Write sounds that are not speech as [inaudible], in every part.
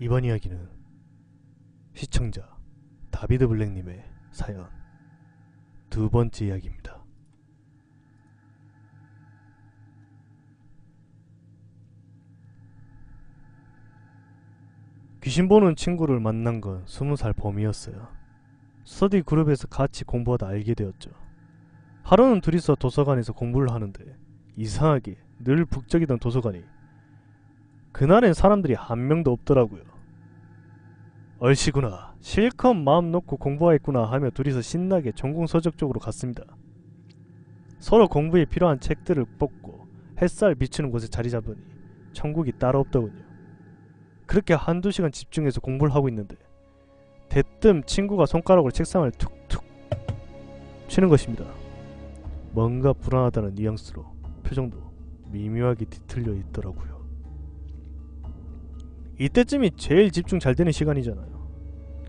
이번 이야기는 시청자 다비드 블랙님의 사연 두 번째 이야기입니다. 귀신 보는 친구를 만난 건 스무 살 봄이었어요. 스터디 그룹에서 같이 공부하다 알게 되었죠. 하루는 둘이서 도서관에서 공부를 하는데 이상하게 늘 북적이던 도서관이 그날엔 사람들이 한 명도 없더라고요. 얼씨구나 실컷 마음 놓고 공부하겠구나 하며 둘이서 신나게 전공 서적 쪽으로 갔습니다. 서로 공부에 필요한 책들을 뽑고 햇살 비추는 곳에 자리 잡으니 천국이 따로 없더군요. 그렇게 한두 시간 집중해서 공부를 하고 있는데 대뜸 친구가 손가락으로 책상을 툭툭 치는 것입니다. 뭔가 불안하다는 뉘앙스로 표정도 미묘하게 뒤틀려 있더라고요. 이때쯤이 제일 집중 잘 되는 시간이잖아요.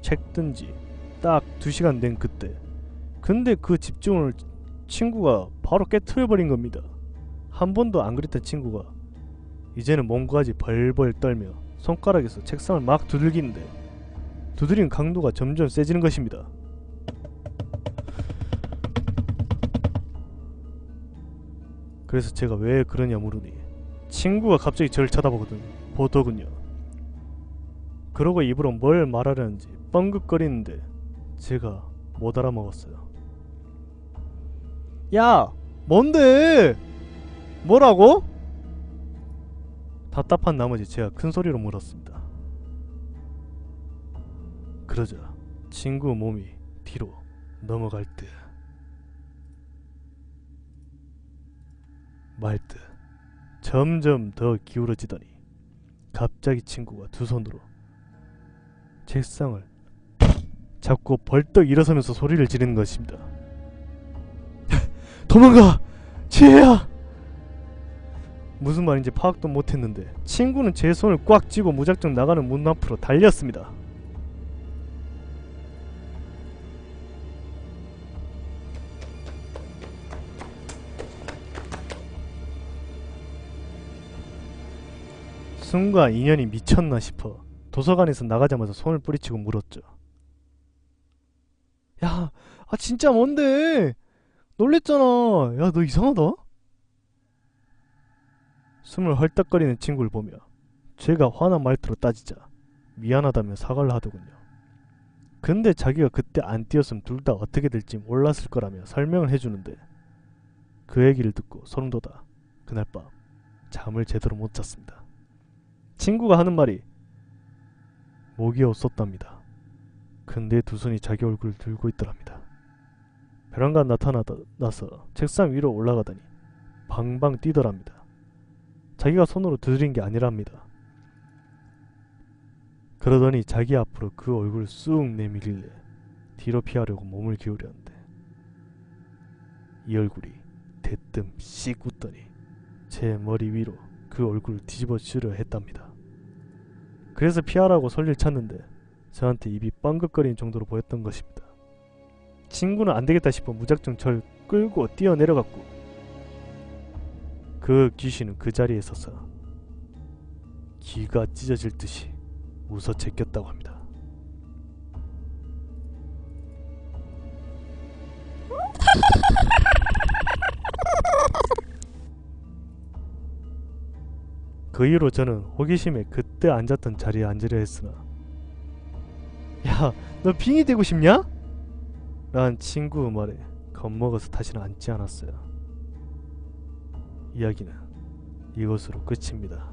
책 든지 딱두 시간 된 그때. 근데 그 집중을 친구가 바로 깨트려버린 겁니다. 한 번도 안 그랬던 친구가 이제는 몸까지 벌벌 떨며 손가락에서 책상을 막 두들기는데 두드리는 강도가 점점 세지는 것입니다. 그래서 제가 왜 그러냐 물으니 친구가 갑자기 저를 쳐다보거든 보더군요. 그러고 입으로 뭘 말하려는지 뻥긋거리는데 제가 못 알아먹었어요. 야, 뭔데? 뭐라고? 답답한 나머지 제가 큰 소리로 물었습니다. 그러자 친구 몸이 뒤로 넘어갈 듯 말듯 점점 더 기울어지더니 갑자기 친구가 두 손으로 책상을 잡고 벌떡 일어서면서 소리를 지르는 것입니다. [laughs] 도망가! 지혜야! 무슨 말인지 파악도 못했는데 친구는 제 손을 꽉 쥐고 무작정 나가는 문 앞으로 달렸습니다. 순간 인연이 미쳤나 싶어 도서관에서 나가자마자 손을 뿌리치고 물었죠. 야, 아 진짜 뭔데? 놀랬잖아. 야, 너 이상하다. 숨을 헐떡거리는 친구를 보며 제가 화난 말투로 따지자 미안하다며 사과를 하더군요. 근데 자기가 그때 안 뛰었으면 둘 다 어떻게 될지 몰랐을 거라며 설명을 해주는데 그 얘기를 듣고 소름 돋아 그날 밤 잠을 제대로 못 잤습니다. 친구가 하는 말이 목이 없었답니다. 근데 두 손이 자기 얼굴을 들고 있더랍니다. 베란가 나타나서 책상 위로 올라가더니 방방 뛰더랍니다. 자기가 손으로 두드린 게 아니랍니다. 그러더니 자기 앞으로 그 얼굴을 쑥 내밀길래 뒤로 피하려고 몸을 기울였는데 이 얼굴이 대뜸 씩 웃더니 제 머리 위로 그 얼굴을 뒤집어 주려 했답니다. 그래서 피하라고 설리를 찾는데 저한테 입이 뻥긋거리는 정도로 보였던 것입니다. 친구는 안되겠다 싶어 무작정 절 끌고 뛰어내려갔고 그 귀신은 그 자리에 서서 기가 찢어질 듯이 웃어 제꼈다고 합니다. 그 이후로 저는 호기심에 그 때 앉았던 자리에 앉으려 했으나 야, 너 빙이 되고 싶냐? 란 친구 말에 겁먹어서 다시는 앉지 않았어요. 이야기는 이것으로 끝입니다.